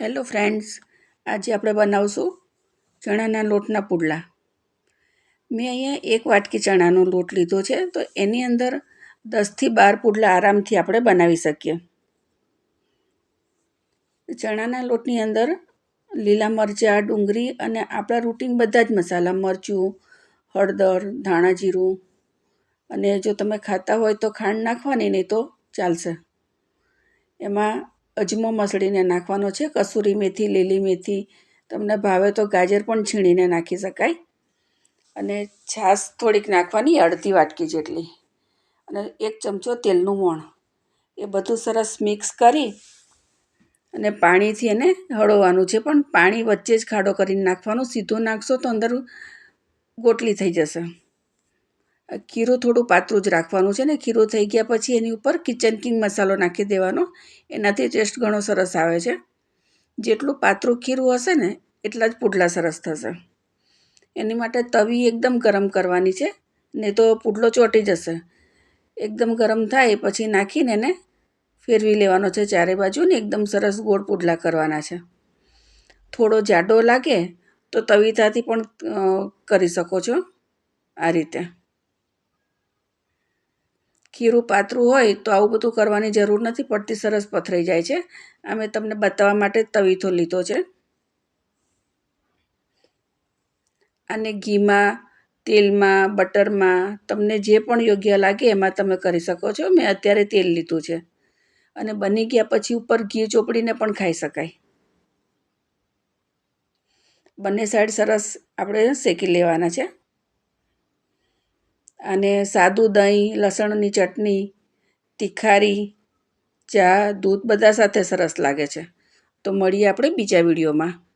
Hello friends, આજે આપણે બનાવશું ચણાના લોટના પુડલા. મેં અહીંયા એક વાટકી ચણાનો લોટ લીધો છે, તો એની અંદર દસથી બાર પુડલા આરામથી આપણે બનાવી શકીએ. ચણાના લોટની અંદર લીલા મરચાં, ડુંગળી અને આપણા રૂટીન બધા જ મસાલા, મરચું, હળદર, ધાણા જીરું અને જો તમે ખાતા હોય તો ખાંડ નાખવાની, નહીં તો ચાલશે. એમાં અજમો મસળીને નાખવાનો છે. કસૂરી મેથી, લીલી મેથી, તમને ભાવે તો ગાજર પણ છીણીને નાખી શકાય. અને છાશ થોડીક નાખવાની, અડધી વાટકી જેટલી. અને એક ચમચો તેલનું મોણ. એ બધું સરસ મિક્સ કરી અને પાણીથી એને હળવવાનું છે. પણ પાણી વચ્ચે જ ખાડો કરીને નાખવાનું. સીધું નાખશો તો અંદર ગોટલી થઈ જશે. ખીરું થોડું પાતળું જ રાખવાનું છે ને, ખીરું થઈ ગયા પછી એની ઉપર કિચન કિંગ મસાલો નાખી દેવાનો. એનાથી ટેસ્ટ ઘણો સરસ આવે છે. જેટલું પાતળું ખીરું હશે ને, એટલા જ પુડલા સરસ થશે. એની માટે તવી એકદમ ગરમ કરવાની છે, નહીં તો પુડલો ચોંટી જશે. એકદમ ગરમ થાય પછી નાખીને એને ફેરવી લેવાનો છે ચારે બાજુ ને એકદમ સરસ ગોળ પુડલા કરવાના છે. થોડો જાડો લાગે તો તવીથાથી પણ કરી શકો છો આ રીતે. ખીરું પાતળું હોય તો આવું બધું કરવાની જરૂર નથી, પડતી સરસ પથરાઈ જાય છે. અમે તમને બતાવવા માટે તવીથો લીધો છે. અને ઘીમાં, તેલમાં, બટરમાં તમને જે પણ યોગ્ય લાગે એમાં તમે કરી શકો છો. મેં અત્યારે તેલ લીધું છે. અને બની ગયા પછી ઉપર ઘી ચોપડીને પણ ખાઈ શકાય. બંને સાઈડ સરસ આપણે શેકી લેવાના છે. અને સાદું દહીં, લસણની ચટણી, તિખારી, ચા, દૂધ બધા સાથે સરસ લાગે છે. તો મળીએ આપણે બીજા વિડીયોમાં.